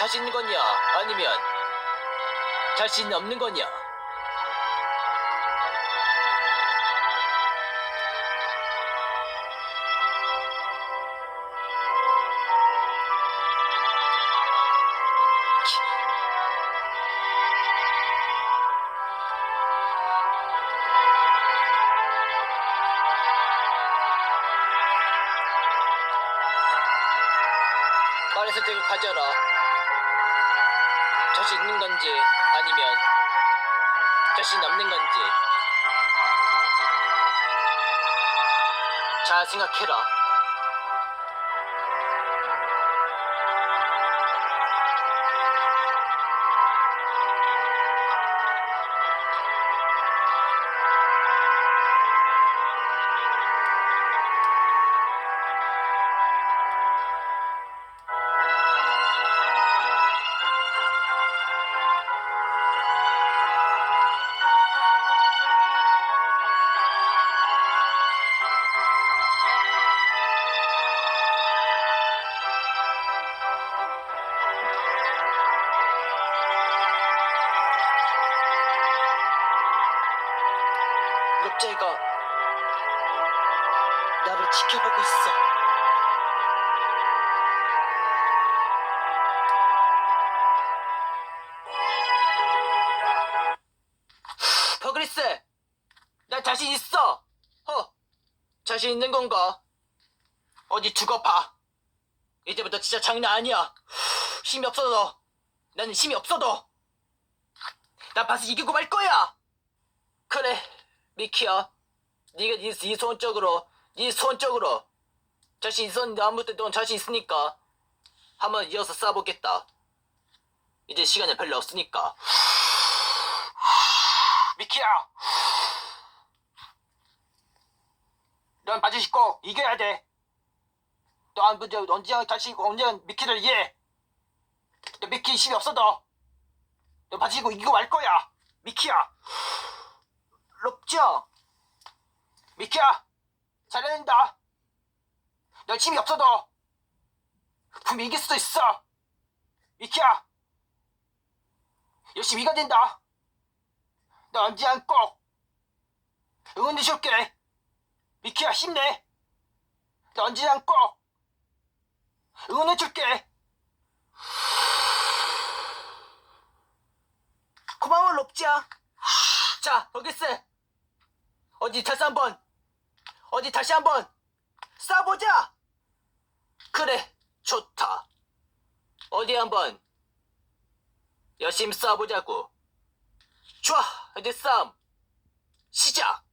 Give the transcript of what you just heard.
자신 있는 거냐? 아니면 자신 없는 거냐? 말해서 되게 가져라. 자신 있는 건지 아니면 자신 없는 건지 잘 생각해라. 롭자이가 나를 지켜보고 있어. 버그리스, 나 자신 있어. 어, 자신 있는 건가? 어디 두고 봐. 이제부터 진짜 장난 아니야. 힘이 없어도 나는 힘이 없어도 나 봐서 이기고 말 거야. 그래, 미키야. 네가 네, 네 손적으로, 네 손적으로 자신 있었는데 아무튼 넌 자신 있으니까 한번 이어서 싸보겠다. 이제 시간이 별로 없으니까. 미키야. 넌 씻고 이겨야 돼. 너안 문제 언제 다시 언제 미키를 이해. 너 미키 힘이 없어도 너 바지 씻고 이기고 말 거야. 미키야. 롭죠? 미키야, 잘해야 된다. 너 힘이 없어도 분명 이길 수도 있어. 미키야, 열심히 이겨야 된다. 너 언제 않고 응원해 줄게. 미키야, 힘내. 너 언제 않고 응원해 줄게. 고마워, 롭지야. 자, 버기스. 어디 다시 한번, 어디 다시 한번 싸보자. 그래, 좋다. 어디 한번 열심히 싸보자고. 좋아, 이제 싸움 시작.